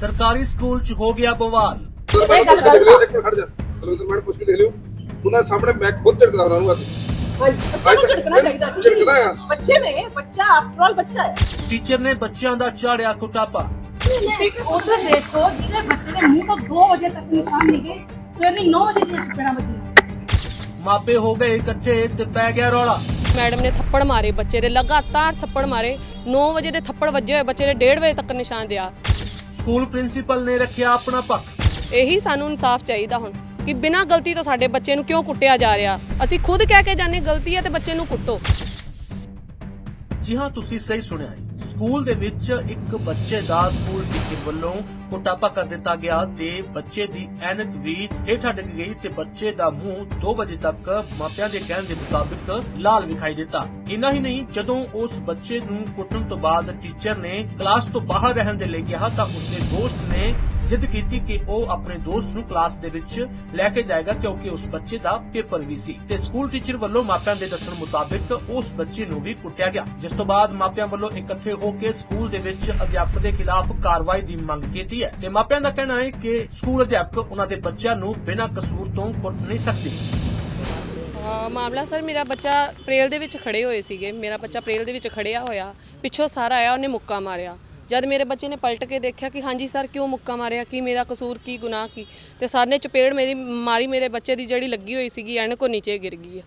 ਸਰਕਾਰੀ ਸਕੂਲ 'ਚ ਹੋ ਗਿਆ ਬਵਾਲ। ਮੈਂ ਪੁੱਛ ਕੇ ਦੇਖ ਲਿਓ। ਇੱਕ ਮਿੰਟ ਖੜ ਜਾ। ਬਲਵਿੰਦਰ ਮੈਡਮ ਪੁੱਛ ਕੇ ਦੇਖ ਲਿਓ। ਉਹਨਾਂ ਸਾਹਮਣੇ ਮੈਂ ਖੁਦ ਝਿੜਕਦਾ ਉਹਨਾਂ ਨੂੰ ਅੱਜ ਬੱਚੇ ਨੂੰ ਝਿੜਕਣਾ ਚਾਹੀਦਾ ਜੀ। ਝਿੜਕਦਾ ਆ ਬੱਚੇ ਨੇ ਬੱਚਾ ਆਫਟਰ ਆਲ ਬੱਚਾ ਹੈ। ਟੀਚਰ ਨੇ ਬੱਚਿਆਂ ਦਾ ਚਾੜਿਆ ਕੁਟਾਪਾ। ਉਧਰ ਦੇਖੋ ਜਿਹਦੇ ਬੱਚੇ ਦੇ ਮੂੰਹ ਤੋਂ 2 ਵਜੇ ਤੱਕ ਨਿਸ਼ਾਨ ਨਿਗੇ ਸਵੇਰ ਦੀ 9 ਵਜੇ ਦੀਆਂ ਚਪੇੜਾਂ ਵੱਜੀਆਂ ਮਾਪੇ ਹੋ ਗਏ ਇਕੱਠੇ ਤੇ ਪੈ ਗਿਆ ਰੌਲਾ। ਮੈਡਮ ਨੇ ਥੱਪੜ ਮਾਰੇ ਬੱਚੇ ਦੇ ਲਗਾਤਾਰ ਥੱਪੜ ਮਾਰੇ। 9 ਵਜੇ ਦੇ ਥੱਪੜ ਵੱਜੇ ਹੋਏ ਬੱਚੇ ਦੇ 1:30 ਵਜੇ ਤੱਕ ਨਿਸ਼ਾਨ ਦਿਆ ਸਕੂਲ ਪ੍ਰਿੰਸੀਪਲ ਨੇ ਰੱਖਿਆ ਆਪਣਾ ਪੱਖ। ਇਹੀ ਸਾਨੂੰ ਇਨਸਾਫ ਚਾਹੀਦਾ ਹੁਣ ਕਿ ਬਿਨਾਂ ਗਲਤੀ ਤੋਂ ਸਾਡੇ ਬੱਚੇ ਨੂੰ ਕਿਉਂ ਕੁੱਟਿਆ ਜਾ ਰਿਹਾ? ਅਸੀਂ ਖੁਦ ਕਹਿ ਕੇ ਜਾਂਦੇ ਗਲਤੀ ਹੈ ਤੇ ਬੱਚੇ ਨੂੰ ਕੁੱਟੋ। ਜੀ ਹਾਂ ਤੁਸੀਂ ਸਹੀ ਸੁਣਿਆ ਹੈ। ਸਕੂਲ ਦੇ ਵਿੱਚ ਇੱਕ ਬੱਚੇ ਦਾ ਸਕੂਲ ਟੀਚਰ ਵੱਲੋਂ ਕੁਟਾਪਾ ਕਰ ਦਿੱਤਾ ਗਿਆ ਤੇ ਬੱਚੇ ਦੀ ਐਨਕ ਵੀ ਹੇਠਾਂ ਡਿੱਗ ਗਈ ਤੇ ਬੱਚੇ ਦਾ ਮੂੰਹ 2 ਵਜੇ ਤੱਕ ਮਾਪਿਆਂ ਦੇ ਕਹਿਣ ਦੇ ਮੁਤਾਬਿਕ ਲਾਲ ਵਿਖਾਈ ਦਿੱਤਾ। ਇੰਨਾ ਹੀ ਨਹੀਂ, ਜਦੋਂ ਉਸ ਬੱਚੇ ਨੂੰ ਕੁੱਟਣ ਤੋਂ ਬਾਅਦ ਟੀਚਰ ਨੇ ਕਲਾਸ ਤੋਂ ਬਾਹਰ ਰਹਿਣ ਦੇ ਲਈ ਕਿਹਾ ਤਾਂ ਉਸਦੇ ਦੋਸਤ ਨੇ ਜਿੱਦ ਕੀਤੀ ਕਿ ਉਹ ਆਪਣੇ ਦੋਸਤ ਨੂੰ ਕਲਾਸ ਦੇ ਵਿੱਚ ਲੈ ਕੇ ਜਾਏਗਾ ਕਿਉਂਕਿ ਉਸ ਬੱਚੇ ਦਾ ਪੇਪਰ ਵੀ ਸੀ। ਤੇ ਸਕੂਲ ਟੀਚਰ ਵੱਲੋਂ ਮਾਪਿਆਂ ਦੇ ਦੱਸਣ ਮੁਤਾਬਿਕ ਉਸ ਬੱਚੇ ਨੂੰ ਵੀ ਕੁੱਟਿਆ ਗਿਆ। ਜਿਸ ਤੋਂ ਬਾਅਦ ਮਾਪਿਆਂ ਵੱਲੋਂ ਇਕੱਠੇ ਹੋ ਕੇ ਸਕੂਲ ਦੇ ਵਿੱਚ ਅਧਿਆਪਕ ਦੇ ਖਿਲਾਫ ਕਾਰਵਾਈ ਦੀ ਮੰਗ ਕੀਤੀ ਹੈ। ਤੇ ਮਾਪਿਆਂ ਦਾ ਕਹਿਣਾ ਹੈ ਕਿ ਸਕੂਲ ਅਧਿਆਪਕ ਉਹਨਾਂ ਦੇ ਬੱਚਿਆਂ ਨੂੰ ਬਿਨਾਂ ਕਸੂਰ ਤੋਂ ਕੁੱਟ ਨਹੀਂ ਸਕਦੇ। ਮਾਮਲਾ ਸਰ, ਮੇਰਾ ਬੱਚਾ ਪ੍ਰੇਲ ਦੇ ਵਿੱਚ ਖੜੇ ਹੋਏ ਸੀਗੇ। ਮੇਰਾ ਬੱਚਾ ਪ੍ਰੇਲ ਦੇ ਵਿੱਚ ਖੜਿਆ ਹੋਇਆ। ਪਿੱਛੋਂ ਸਾਰਾ ਆਇਆ, ਉਹਨੇ ਮੁੱਕਾ ਮਾਰਿਆ। ਜਦ ਮੇਰੇ ਬੱਚੇ ਨੇ ਪਲਟ ਕੇ ਦੇਖਿਆ ਕਿ ਹਾਂਜੀ ਸਰ, ਕਿਉਂ ਮੁੱਕਾ ਮਾਰਿਆ? ਕੀ ਮੇਰਾ ਕਸੂਰ, ਕੀ ਗੁਨਾਹ, ਕੀ? ਤੇ ਸਰ ਨੇ ਚਪੇੜ ਮੇਰੀ, ਮਾਰੀ ਮੇਰੇ ਬੱਚੇ ਦੀ ਜਿਹੜੀ ਲੱਗੀ ਹੋਈ ਸੀਗੀ ਐਨਕ ਉਹ ਨੀਚੇ ਗਿਰ ਗਈ ਆ।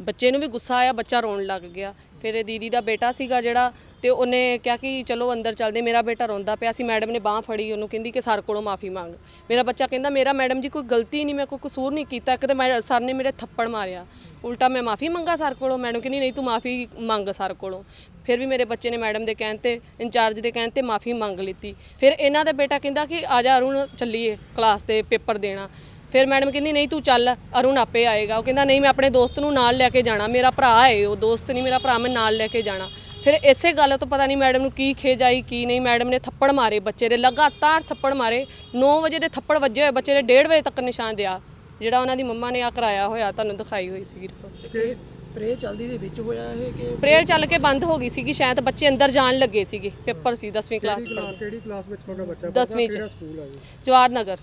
ਬੱਚੇ ਨੂੰ ਵੀ ਗੁੱਸਾ ਆਇਆ, ਬੱਚਾ ਰੋਣ ਲੱਗ ਗਿਆ। ਫਿਰ ਇਹ ਦੀਦੀ ਦਾ ਬੇਟਾ ਸੀਗਾ ਜਿਹੜਾ ਤੇ ਉਹਨੇ ਕਿਹਾ ਕਿ ਚਲੋ ਅੰਦਰ ਚੱਲਦੇ, ਮੇਰਾ ਬੇਟਾ ਰੋਂਦਾ ਪਿਆ ਸੀ, ਮੈਡਮ ਨੇ ਬਾਹ ਫੜੀ ਉਹਨੂੰ, ਕਹਿੰਦੀ ਕਿ ਸਰ ਕੋਲੋਂ ਮਾਫੀ ਮੰਗ। ਮੇਰਾ ਬੱਚਾ ਕਹਿੰਦਾ, ਮੇਰਾ ਮੈਡਮ ਜੀ ਕੋਈ ਗਲਤੀ ਨਹੀਂ, ਮੈਂ ਕੋਈ ਕਸੂਰ ਨਹੀਂ ਕੀਤਾ, ਇੱਕ ਤਾਂ ਮੈਂ, ਸਰ ਨੇ ਮੇਰੇ ਥੱਪੜ ਮਾਰਿਆ। ਉਲਟਾ ਮੈਂ ਮਾਫੀ ਮੰਗਾ ਸਰ ਕੋਲੋਂ, ਮੈਡਮ ਕਹਿੰਦੀ, ਨਹੀਂ, ਤੂੰ ਮਾਫੀ ਮੰਗ ਸਰ ਕੋਲੋਂ। ਫਿਰ ਵੀ ਮੇਰੇ ਬੱਚੇ ਨੇ ਮੈਡਮ ਦੇ ਕਹਿਣ ਤੇ, ਇੰਚਾਰਜ ਦੇ ਕਹਿਣ ਤੇ ਮਾਫੀ ਮੰਗ ਲਿੱਤੀ। ਫਿਰ ਇਹਨਾਂ ਦਾ ਬੇਟਾ ਕਹਿੰਦਾ ਕਿ, ਆ ਜਾ ਅਰੁਣ, ਚੱਲੀਏ ਕਲਾਸ ਦੇ ਪੇਪਰ ਦੇਣਾ। ਫਿਰ ਮੈਡਮ ਕਹਿੰਦੀ, ਨਹੀਂ, ਤੂੰ ਚੱਲ, ਅਰੁਣ ਆਪੇ ਆਏਗਾ। ਉਹ ਕਹਿੰਦਾ, ਨਹੀਂ, ਮੈਂ ਆਪਣੇ ਦੋਸਤ ਨੂੰ ਨਾਲ ਲੈ ਕੇ ਜਾਣਾ, ਮੇਰਾ ਭਰਾ ਹੈ ਉਹ, ਦੋਸਤ ਨਹੀਂ, ਮੇਰਾ ਭਰਾ, ਮੈਂ ਨਾਲ ਲੈ ਕੇ ਜਾਣਾ। ਫਿਰ ਇਸੇ ਗੱਲ ਤੋਂ ਪਤਾ ਨਹੀਂ ਮੈਡਮ ਨੂੰ ਕੀ ਖੇਜ ਆਈ ਕੀ ਨਹੀਂ। ਮੈਡਮ ਨੇ ਥੱਪੜ ਮਾਰੇ ਬੱਚੇ ਦੇ ਲਗਾਤਾਰ ਥੱਪੜ ਮਾਰੇ। 9 ਵਜੇ ਦੇ ਥੱਪੜ ਵੱਜੇ ਹੋਏ ਬੱਚੇ ਦੇ 1:30 ਵਜੇ ਤੱਕ ਨਿਸ਼ਾਨ ਦਿਆ ਜਿਹੜਾ ਉਹਨਾਂ ਦੀ ਮੰਮਾ ਨੇ ਆ ਕਰਾਇਆ ਹੋਇਆ ਤੁਹਾਨੂੰ ਦਿਖਾਈ ਹੋਈ ਸੀ ਰਿਪੋਰਟ ਤੇ ਪ੍ਰੇ ਚਲਦੀ ਦੇ ਵਿੱਚ ਹੋਇਆ ਇਹ ਕਿ ਪ੍ਰੇਅਰ ਚੱਲ ਕੇ ਬੰਦ ਹੋ ਗਈ ਸੀਗੀ ਸ਼ਾਇਦ ਬੱਚੇ ਅੰਦਰ ਜਾਣ ਲੱਗੇ ਸੀਗੇ ਪੇਪਰ ਸੀ 10ਵੀਂ ਕਲਾਸ ਚ ਕਿਹੜੀ ਕਲਾਸ ਵਿੱਚ ਤੁਹਾਡਾ ਬੱਚਾ 10ਵੀਂ ਚ। ਸਕੂਲ ਹੈ ਜੀ ਨਗਰ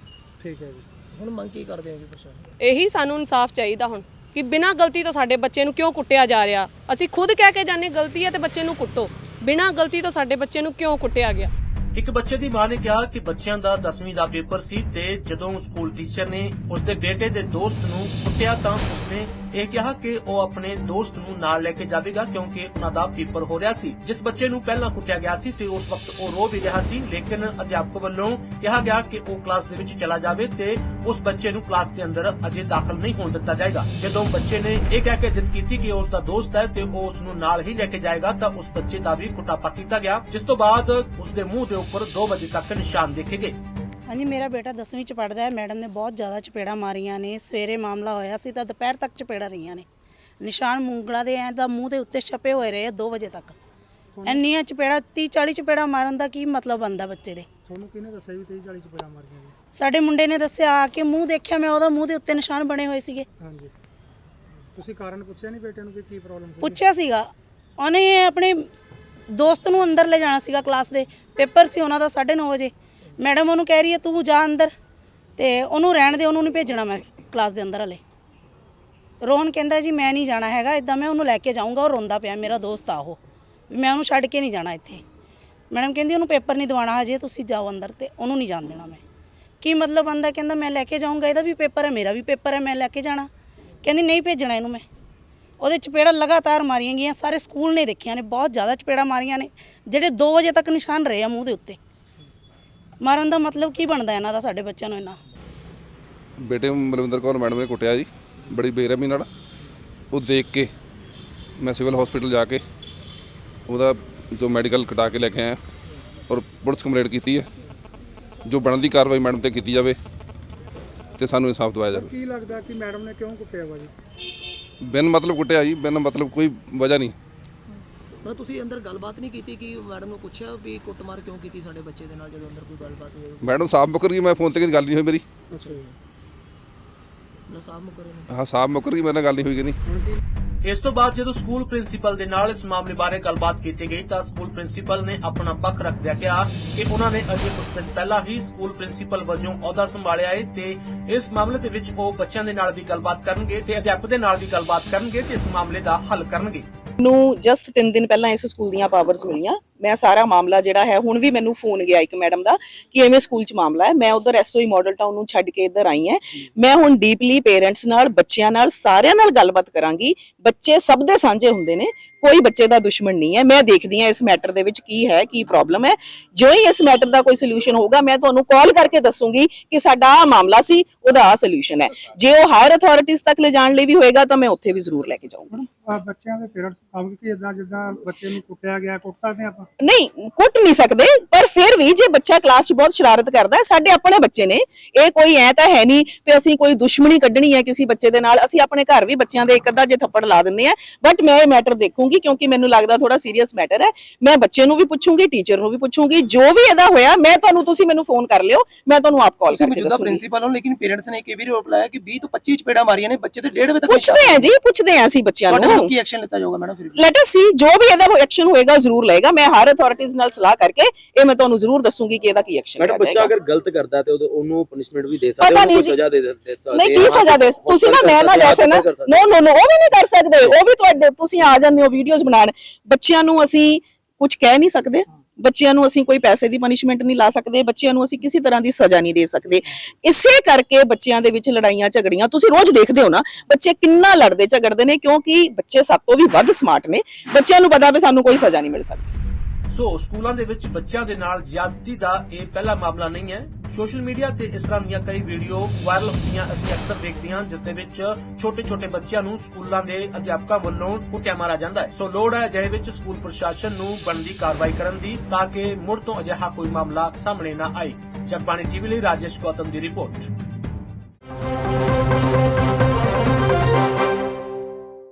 ਠੀਕ ਹੈ ਜੀ। ਹੁਣ ਮੰਗ ਕੀ ਕਰਦੇ ਹੋ ਜੀ ਪ੍ਰਸ਼ਾਸਨ? ਇਹੀ ਸਾਨੂੰ ਇਨਸਾਫ ਚਾਹੀਦਾ ਹੁਣ। ਕਿ ਬਿਨਾਂ ਗਲਤੀ ਤੋਂ ਸਾਡੇ ਬੱਚੇ ਨੂੰ ਕਿਉਂ ਕੁੱਟਿਆ ਜਾ ਰਿਹਾ? ਅਸੀਂ ਖੁਦ ਕਹਿ ਕੇ ਜਾਂਦੇ ਗਲਤੀ ਹੈ ਤੇ ਬੱਚੇ ਨੂੰ ਕੁੱਟੋ। ਬਿਨਾਂ ਗਲਤੀ ਤੋਂ ਸਾਡੇ ਬੱਚੇ ਨੂੰ ਕਿਉਂ ਕੁੱਟਿਆ ਗਿਆ? ਇੱਕ ਬੱਚੇ ਦੀ ਮਾਂ ਨੇ ਕਿਹਾ ਕਿ ਬੱਚਿਆਂ ਦਾ 10ਵੀਂ ਦਾ ਪੇਪਰ ਸੀ ਤੇ ਜਦੋਂ ਸਕੂਲ ਟੀਚਰ ਨੇ ਉਸਦੇ ਬੇਟੇ ਦੇ ਦੋਸਤ ਨੂੰ ਕੁੱਟਿਆ ਤਾਂ ਉਸਨੇ ਇਹ ਕਿਹਾ ਕਿ ਉਹ ਆਪਣੇ ਦੋਸਤ ਨੂੰ ਨਾਲ ਲੈ ਕੇ ਜਾਵੇਗਾ ਕਿਉਂਕਿ ਉਹਨਾਂ ਦਾ ਪੇਪਰ ਹੋ ਰਿਹਾ ਸੀ। ਜਿਸ ਬੱਚੇ ਨੂੰ ਪਹਿਲਾਂ ਕੁੱਟਿਆ ਗਿਆ ਸੀ ਤੇ ਉਸ ਵਕਤ ਉਹ ਰੋ ਵੀ ਰਿਹਾ ਸੀ, ਲੇਕਿਨ ਅਧਿਆਪਕ ਵੱਲੋਂ ਕਿਹਾ ਗਿਆ ਕਿ ਉਹ ਕਲਾਸ ਦੇ ਵਿੱਚ ਚਲਾ ਜਾਵੇ ਤੇ ਉਸ ਬੱਚੇ ਨੂੰ ਕਲਾਸ ਦੇ ਅੰਦਰ ਅਜੇ ਦਾਖਲ ਨਹੀਂ ਹੋਣ ਦਿੱਤਾ ਜਾਏਗਾ। ਜਦੋਂ ਬੱਚੇ ਨੇ ਇਹ ਕਹਿ ਕੇ ਜਿੱਦ ਕੀਤੀ ਕਿ ਉਸ ਦਾ ਦੋਸਤ ਹੈ ਤੇ ਉਹ ਉਸ ਨੂੰ ਨਾਲ ਹੀ ਲੈ ਕੇ ਜਾਏਗਾ ਤਾਂ ਉਸ ਬੱਚੇ ਦਾ ਵੀ ਕੁੱਟਾਪਾ ਕੀਤਾ ਗਿਆ, ਜਿਸ ਤੋਂ ਬਾਅਦ ਉਸ ਦੇ ਮੂੰਹ ਦੇ ਉੱਪਰ 2 ਵਜੇ ਤੱਕ ਨਿਸ਼ਾਨ ਦੇਖੇ ਗਏ ਹਾਂਜੀ ਮੇਰਾ ਬੇਟਾ 10ਵੀਂ ਚ ਪੜਦਾ ਹੈ। ਮੈਡਮ ਨੇ ਬਹੁਤ ਜ਼ਿਆਦਾ ਚਪੇੜਾਂ ਮਾਰੀਆਂ ਨੇ। ਸਵੇਰੇ ਮਾਮਲਾ ਹੋਇਆ ਸੀ ਤਾਂ ਦੁਪਹਿਰ ਤੱਕ ਚਪੇੜਾਂ ਰਹੀਆਂ ਨੇ। ਨਿਸ਼ਾਨ ਮੂੰਗਲਾ ਦੇ ਐ ਤਾਂ ਮੂੰਹ ਦੇ ਉੱਤੇ ਛਪੇ ਹੋਏ ਰਹੇ 2 ਵਜੇ ਤੱਕ। ਇੰਨੀਆਂ ਚਪੇੜਾਂ 30 40 ਚਪੇੜਾਂ ਮਾਰਨ ਦਾ ਕੀ ਮਤਲਬ ਬੰਦਾ ਬੱਚੇ ਦੇ? ਤੁਹਾਨੂੰ ਕਿਹਨੇ ਦੱਸਿਆ ਵੀ 23 40 ਚ ਬੜਾ ਮਾਰੀਆਂ ਜੀ ਸਾਡੇ ਮੁੰਡੇ ਨੇ ਦੱਸਿਆ ਆ ਕੇ ਮੂੰਹ ਦੇਖਿਆ ਮੈਂ ਉਹਦਾ ਮੂੰਹ ਦੇ ਉੱਤੇ ਨਿਸ਼ਾਨ ਬਣੇ ਹੋਏ ਸੀਗੇ। ਹਾਂਜੀ। ਤੁਸੀਂ ਕਾਰਨ ਪੁੱਛਿਆ ਨਹੀਂ ਬੇਟੇ ਨੂੰ ਕਿ ਕੀ ਪ੍ਰੋਬਲਮ ਸੀ? ਪੁੱਛਿਆ ਸੀਗਾ। ਉਹਨੇ ਆਪਣੇ ਦੋਸਤ ਨੂੰ ਅੰਦਰ ਲੈ ਜਾਣਾ ਸੀਗਾ ਕਲਾਸ ਦੇ। ਪੇਪਰ ਸੀ ਉਹਨਾਂ ਦਾ 9:30 ਵਜੇ। ਮੈਡਮ ਉਹਨੂੰ ਕਹਿ ਰਹੀ ਹੈ, ਤੂੰ ਜਾ ਅੰਦਰ ਤੇ ਉਹਨੂੰ ਰਹਿਣ ਦੇ, ਉਹਨੂੰ ਨਹੀਂ ਭੇਜਣਾ ਮੈਂ ਕਲਾਸ ਦੇ ਅੰਦਰ ਹਲੇ। ਰੋਹਨ ਕਹਿੰਦਾ, ਜੀ, ਮੈਂ ਨਹੀਂ ਜਾਣਾ ਹੈਗਾ ਇਦਾਂ ਮੈਂ ਉਹਨੂੰ ਲੈ ਕੇ ਜਾਊਂਗਾ, ਉਹ ਰੋਂਦਾ ਪਿਆ, ਮੇਰਾ ਦੋਸਤ ਆ ਉਹ। ਵੀ ਮੈਂ ਉਹਨੂੰ ਛੱਡ ਕੇ ਨਹੀਂ ਜਾਣਾ ਇੱਥੇ। ਮੈਡਮ ਕਹਿੰਦੀ, ਉਹਨੂੰ ਪੇਪਰ ਨਹੀਂ ਦਿਵਾਉਣਾ ਹਜੇ, ਤੁਸੀਂ ਜਾਓ ਅੰਦਰ ਤੇ ਉਹਨੂੰ ਨਹੀਂ ਜਾਣ ਦੇਣਾ ਮੈਂ। ਕੀ ਮਤਲਬ ਬੰਦਾ ਕਹਿੰਦਾ, ਮੈਂ ਲੈ ਕੇ ਜਾਊਂਗਾ, ਇਹਦਾ ਵੀ ਪੇਪਰ ਹੈ, ਮੇਰਾ ਵੀ ਪੇਪਰ ਹੈ, ਮੈਂ ਲੈ ਕੇ ਜਾਣਾ। ਕਹਿੰਦੀ, ਨਹੀਂ ਭੇਜਣਾ ਇਹਨੂੰ ਮੈਂ। ਉਹਦੇ ਚਪੇੜਾਂ ਲਗਾਤਾਰ ਮਾਰੀਆਂ ਗਈਆਂ ਸਾਰੇ ਸਕੂਲ ਨੇ ਦੇਖੀਆਂ ਨੇ ਬਹੁਤ ਜ਼ਿਆਦਾ ਚਪੇੜਾਂ ਮਾਰੀਆਂ ਨੇ ਜਿਹੜੇ 2 ਵਜੇ ਤੱਕ ਨਿਸ਼ਾਨ ਰਹੇ ਆ ਮੂੰਹ ਦੇ ਉੱਤੇ। ਮਾਰਨ ਦਾ ਮਤਲਬ ਕੀ ਬਣਦਾ ਇਹਨਾਂ ਦਾ ਸਾਡੇ ਬੱਚਿਆਂ ਨੂੰ ਇਹਨਾਂ ਬੇਟੇ ਨੂੰ ਬਲਵਿੰਦਰ ਕੌਰ ਮੈਡਮ ਨੇ ਕੁੱਟਿਆ ਜੀ ਬੜੀ ਬੇਰਹਿਮੀ ਨਾਲ। ਉਹ ਦੇਖ ਕੇ ਮੈਂ ਸਿਵਲ ਹਸਪੀਟਲ ਜਾ ਕੇ ਉਹਦਾ ਜੋ ਮੈਡੀਕਲ ਕਟਾ ਕੇ ਲੈ ਕੇ ਆਇਆ ਔਰ ਪੁਲਿਸ ਕੰਪਲੇਂਟ ਕੀਤੀ ਹੈ। ਜੋ ਬਣਦੀ ਕਾਰਵਾਈ ਮੈਡਮ ਤੇ ਕੀਤੀ ਜਾਵੇ ਤੇ ਸਾਨੂੰ ਇਨਸਾਫ ਦਿਵਾਇਆ ਜਾਵੇ। ਕੀ ਲੱਗਦਾ ਕਿ ਮੈਡਮ ਨੇ ਕਿਉਂ ਕੁੱਟਿਆ ਵਾ ਜੀ? ਬਿਨ ਮਤਲਬ ਕੁੱਟਿਆ ਜੀ ਬਿਨ ਮਤਲਬ ਕੋਈ ਵਜ੍ਹਾ ਨਹੀਂ। ਪਰ ਤੁਸੀਂ ਅੰਦਰ ਗੱਲਬਾਤ ਨਹੀਂ ਕੀਤੀ ਕਿ ਮੈਡਮ ਨੂੰ ਪੁੱਛਿਆ ਵੀ ਕੁੱਟਮਾਰ ਕਿਉਂ ਕੀਤੀ ਸਾਡੇ ਬੱਚੇ ਦੇ ਨਾਲ ਜਦੋਂ ਅੰਦਰ ਕੋਈ ਗੱਲਬਾਤ ਹੋਈ ਮੈਡਮ ਸਾਫ਼ ਮੁੱਕਰ ਗਈ ਮੈਂ ਫੋਨ ਤੇ ਕਦੀ ਗੱਲ ਨਹੀਂ ਹੋਈ ਮੇਰੀ। ਅੱਛਾ ਜੀ। ਨਾ ਸਾਹਬ ਮੁਕਰੇ ਨੇ ਹਾਂ ਸਾਫ਼ ਮੁੱਕਰ ਗਈ ਮੇਰੇ ਨਾਲ ਗੱਲ ਨਹੀਂ ਹੋਈ ਕਿ ਨਹੀਂ ਇਸ ਤੋਂ ਬਾਅਦ ਜਦੋਂ ਸਕੂਲ ਪ੍ਰਿੰਸੀਪਲ ਦੇ ਨਾਲ ਇਸ ਮਾਮਲੇ ਬਾਰੇ ਗੱਲਬਾਤ ਕੀਤੀ ਗਈ ਤਾਂ ਸਕੂਲ ਪ੍ਰਿੰਸੀਪਲ ਨੇ ਆਪਣਾ ਪੱਖ ਰੱਖਦਿਆਂ ਕਿਹਾ ਕਿ ਉਹਨਾਂ ਨੇ ਅਜੇ ਕੁਝ ਦਿਨ ਪਹਿਲਾਂ ਹੀ ਸਕੂਲ ਪ੍ਰਿੰਸੀਪਲ ਵਜੋਂ ਅਹੁਦਾ ਸੰਭਾਲਿਆ ਹੈ ਤੇ ਇਸ ਮਾਮਲੇ ਦੇ ਵਿੱਚ ਉਹ ਬੱਚਿਆਂ ਦੇ ਨਾਲ ਵੀ ਗੱਲਬਾਤ ਕਰਨਗੇ ਤੇ ਅਧਿਆਪਕ ਦੇ ਨਾਲ ਵੀ ਗੱਲਬਾਤ ਕਰਨਗੇ ਤੇ ਇਸ ਮਾਮਲੇ ਦਾ ਹੱਲ ਕਰਨਗੇ। ਨੂੰ ਜਸਟ 3 ਦਿਨ ਪਹਿਲਾਂ ਇਸ ਸਕੂਲ ਦੀਆਂ ਪਾਵਰਸ ਮਿਲੀਆਂ। ਮੈਂ ਸਾਰਾ ਮਾਮਲਾ ਜਿਹੜਾ ਹੈ, ਹੁਣ ਵੀ ਮੈਨੂੰ ਫੋਨ ਗਿਆ ਇੱਕ ਮੈਡਮ ਦਾ ਕਿ ਐਵੇਂ ਸਕੂਲ 'ਚ ਮਾਮਲਾ ਹੈ। ਮੈਂ ਉਧਰ ਐਸਓਈ ਮਾਡਲ ਟਾਊਨ ਨੂੰ ਛੱਡ ਕੇ ਇੱਧਰ ਆਈ ਹਾਂ। ਮੈਂ ਹੁਣ ਡੀਪਲੀ ਪੇਰੈਂਟਸ ਨਾਲ, ਬੱਚਿਆਂ ਨਾਲ, ਸਾਰਿਆਂ ਨਾਲ ਗੱਲਬਾਤ ਕਰਾਂਗੀ। ਬੱਚੇ ਸਭ ਦੇ ਸਾਂਝੇ ਹੁੰਦੇ ਨੇ, ਕੋਈ ਬੱਚੇ ਦਾ ਦੁਸ਼ਮਣ ਨਹੀਂ ਹੈ। ਮੈਂ ਦੇਖਦੀ ਹਾਂ ਇਸ ਮੈਟਰ ਦੇ ਵਿੱਚ ਕੀ ਹੈ, ਕੀ ਪ੍ਰੋਬਲਮ ਹੈ। ਜੋ ਹੀ ਇਸ ਮੈਟਰ ਦਾ ਕੋਈ ਸੋਲੂਸ਼ਨ ਹੋਊਗਾ, ਮੈਂ ਤੁਹਾਨੂੰ ਕਾਲ ਕਰਕੇ ਦੱਸੂਗੀ ਕਿ ਸਾਡਾ ਆ ਮਾਮਲਾ ਸੀ, ਉਹਦਾ ਆ ਸੋਲੂਸ਼ਨ ਹੈ। ਜੇ ਉਹ ਹਾਇਰ ਅਥਾਰਟੀਜ਼ ਤੱਕ ਲੈ ਜਾਣ ਲਈ ਵੀ ਹੋਏਗਾ, ਤਾਂ ਮੈਂ ਉੱਥੇ ਵੀ ਜ਼ਰੂਰ ਲੈ ਕੇ ਜਾਊਂਗਾ। ਬੱਚਿਆਂ ਦੇ ਪੇਰੈਂਟਸ ਕੰਮ ਕਿ ਇਦਾਂ ਜਿੱਦਾਂ ਬੱਚੇ ਨੂੰ ਕੁੱਟਿਆ ਗਿਆ, ਕੁੱਟ ਸਕਦੇ ਆਪਾਂ। ਨਹੀਂ ਕੁੱਟ ਨਹੀਂ ਸਕਦੇ ਪਰ ਫਿਰ ਵੀ ਜੇ ਬੱਚਾ ਕਲਾਸ 'ਚ ਬਹੁਤ ਸ਼ਰਾਰਤ ਕਰਦਾ ਹੈ ਸਾਡੇ ਆਪਣੇ ਬੱਚੇ ਨੇ। ਇਹ ਕੋਈ ਐ ਤਾਂ ਹੈ ਨਹੀਂ ਕਿ ਅਸੀਂ ਕੋਈ ਦੁਸ਼ਮਣੀ ਕੱਢਣੀ ਹੈ ਕਿਸੇ ਬੱਚੇ ਦੇ ਨਾਲ ਅਸੀਂ ਆਪਣੇ ਘਰ ਵੀ ਬੱਚਿਆਂ ਦੇ ਇੱਕ ਅੱਧਾ ਜੇ ਥੱਪੜ ਲਾ ਦਿੰਦੇ ਆ ਬਟ ਮੈਂ ਇਹ ਮੈਟਰ ਦੇਖੂੰਗੀ ਕਿਉਂਕਿ ਮੈਨੂੰ ਲੱਗਦਾ ਥੋੜਾ ਸੀਰੀਅਸ ਮੈਟਰ ਹੈ। ਮੈਂ ਬੱਚੇ ਨੂੰ ਵੀ ਪੁੱਛੂੰਗੀ ਟੀਚਰ ਨੂੰ ਵੀ ਪੁੱਛੂੰਗੀ ਜੋ ਵੀ ਇਹਦਾ ਹੋਇਆ ਮੈਂ ਤੁਹਾਨੂੰ ਤੁਸੀਂ ਮੈਨੂੰ ਫੋਨ ਕਰ ਲਿਓ ਮੈਂ ਤੁਹਾਨੂੰ ਆਪ ਕਾਲ ਕਰਕੇ ਦੱਸੂੰਗੀ। ਪ੍ਰਿੰਸੀਪਲ ਹੋ ਲੇਕਿਨ ਪੇਰੈਂਟਸ ਨੇ ਇਹ ਵੀ ਰੋਪ ਲਾਇਆ ਕਿ 20 ਤੋਂ 25 ਚਪੇੜਾ ਮਾਰੀਆਂ ਨੇ ਬੱਚੇ ਤੇ 1.5 ਵਜੇ ਤੱਕ ਪੁੱਛਦੇ ਆ ਜੀ ਪੁੱਛਦੇ ਆ ਅਸੀਂ ਬੱਚਿਆਂ ਨੂੰ। ਕੀ ਐਕਸ਼ਨ ਲਿੱਤਾ ਜਾਊਗਾ ਮੈਡਮ ਫਿਰ? ਲੈਟ ਅਸ ਸੀ ਜੋ ਵੀ ਇਹਦਾ ਐਕਸ਼ਨ ਹੋਏਗਾ ਜ਼ਰੂਰ ਲਏਗਾ। ਮੈਂ ਹਰ ਅਥਾਰਟੀਜ਼ ਨਾਲ ਸਲਾਹ ਕਰਕੇ ਇਹ ਮੈਂ ਤੁਹਾਨੂੰ ਜ਼ਰੂਰ ਦੱਸੂੰਗੀ ਕਿ ਇਹਦਾ ਕੀ ਐਕਸ਼ਨ ਮੈਡਮ ਲਿਆ ਬੱਚਾ ਜਾਏਗਾ। ਅਗਰ ਗਲਤ ਕਰਦਾ ਤੇ ਉਹਨੂੰ ਪਨਿਸ਼ਮੈਂਟ ਵੀ ਦੇ ਪਤਾ ਸਕਦੇ ਨਹੀਂ ਉਹਨੂੰ ਜੀ। ਸਜ਼ਾ ਦੇ ਦੇ ਦੇ ਸਕਦੇ ਨਹੀਂ ਹਾਂ। ਕੀ ਸਜ਼ਾ ਦੇ ਤੁਸੀਂ ਨਾ ਮੈਂ ਨਾ ਜੈਸੇ ਨਾ ਨੋ ਨੋ ਨੋ ਉਹ ਵੀ ਨਹੀਂ ਕਰ ਸਕਦੇ। ਉਹ ਵੀ ਤੁਹਾਡੇ ਤੁਸੀਂ ਆ ਜਾਂਦੇ ਹੋ ਵੀਡੀਓਜ਼ ਬਣਾਉਣ। ਬੱਚਿਆਂ ਨੂੰ ਅਸੀਂ ਕੁਝ ਕਹਿ ਨਹੀਂ ਸਕਦੇ। ਬੱਚਿਆਂ ਨੂੰ ਅਸੀਂ ਕੋਈ ਪੈਸੇ ਦੀ ਪਨਿਸ਼ਮੈਂਟ ਨਹੀਂ ਲਾ ਸਕਦੇ। ਬੱਚਿਆਂ ਨੂੰ ਅਸੀਂ ਕਿਸੇ ਤਰ੍ਹਾਂ ਦੀ ਸਜ਼ਾ ਨਹੀਂ ਦੇ ਸਕਦੇ। ਇਸੇ ਕਰਕੇ ਬੱਚਿਆਂ ਦੇ ਵਿੱਚ ਲੜਾਈਆਂ ਝਗੜੀਆਂ ਤੁਸੀਂ ਰੋਜ਼ ਦੇਖਦੇ ਹੋ ਨਾ ਬੱਚੇ ਕਿੰਨਾ ਲੜਦੇ ਝਗੜਦੇ ਨੇ ਕਿਉਂਕਿ ਬੱਚੇ ਸਭ ਤੋਂ ਵੀ ਵੱਧ ਸਮਾਰਟ ਨੇ। ਬੱਚਿਆਂ ਨੂੰ ਪਤਾ ਵੀ ਸਾਨੂੰ ਕੋਈ ਸਜ਼ਾ ਨਹੀਂ ਮਿਲ ਸਕਦੀ। ਸੋ ਸਕੂਲਾਂ ਦੇ ਵਿੱਚ ਬੱਚਿਆਂ ਦੇ ਨਾਲ ਜ਼ਿਆਦਤੀ ਦਾ ਇਹ ਪਹਿਲਾ ਮਾਮਲਾ ਨਹੀਂ ਹੈ। ਸੋਸ਼ਲ ਮੀਡੀਆ ਤੇ ਇਸ ਤਰ੍ਹਾਂ ਦੀਆਂ ਕਈ ਵੀਡੀਓ ਵਾਇਰਲ ਹੁੰਦੀਆਂ, ਅਸੀਂ ਅਕਸਰ ਦੇਖਦੇ ਹਾਂ, ਜਿਸ ਦੇ ਵਿੱਚ ਛੋਟੇ-ਛੋਟੇ ਬੱਚਿਆਂ ਨੂੰ ਸਕੂਲਾਂ ਦੇ ਅਧਿਆਪਕਾਂ ਵੱਲੋਂ ਕੁੱਟਿਆ ਮਾਰਿਆ ਜਾਂਦਾ ਹੈ। ਸੋ ਲੋੜ ਹੈ ਅਜਿਹੇ ਵਿੱਚ ਸਕੂਲ ਪ੍ਰਸ਼ਾਸਨ ਨੂੰ ਬਣਦੀ ਕਾਰਵਾਈ ਕਰਨ ਦੀ, ਤਾਂ ਕਿ ਮੁੜ ਤੋਂ ਅਜਿਹਾ ਕੋਈ ਮਾਮਲਾ ਸਾਹਮਣੇ ਨਾ ਆਏ। ਜਗਬਾਣੀ ਟੀਵੀ ਲਈ ਰਾਜੇਸ਼ ਗੌਤਮ ਦੀ ਰਿਪੋਰਟ।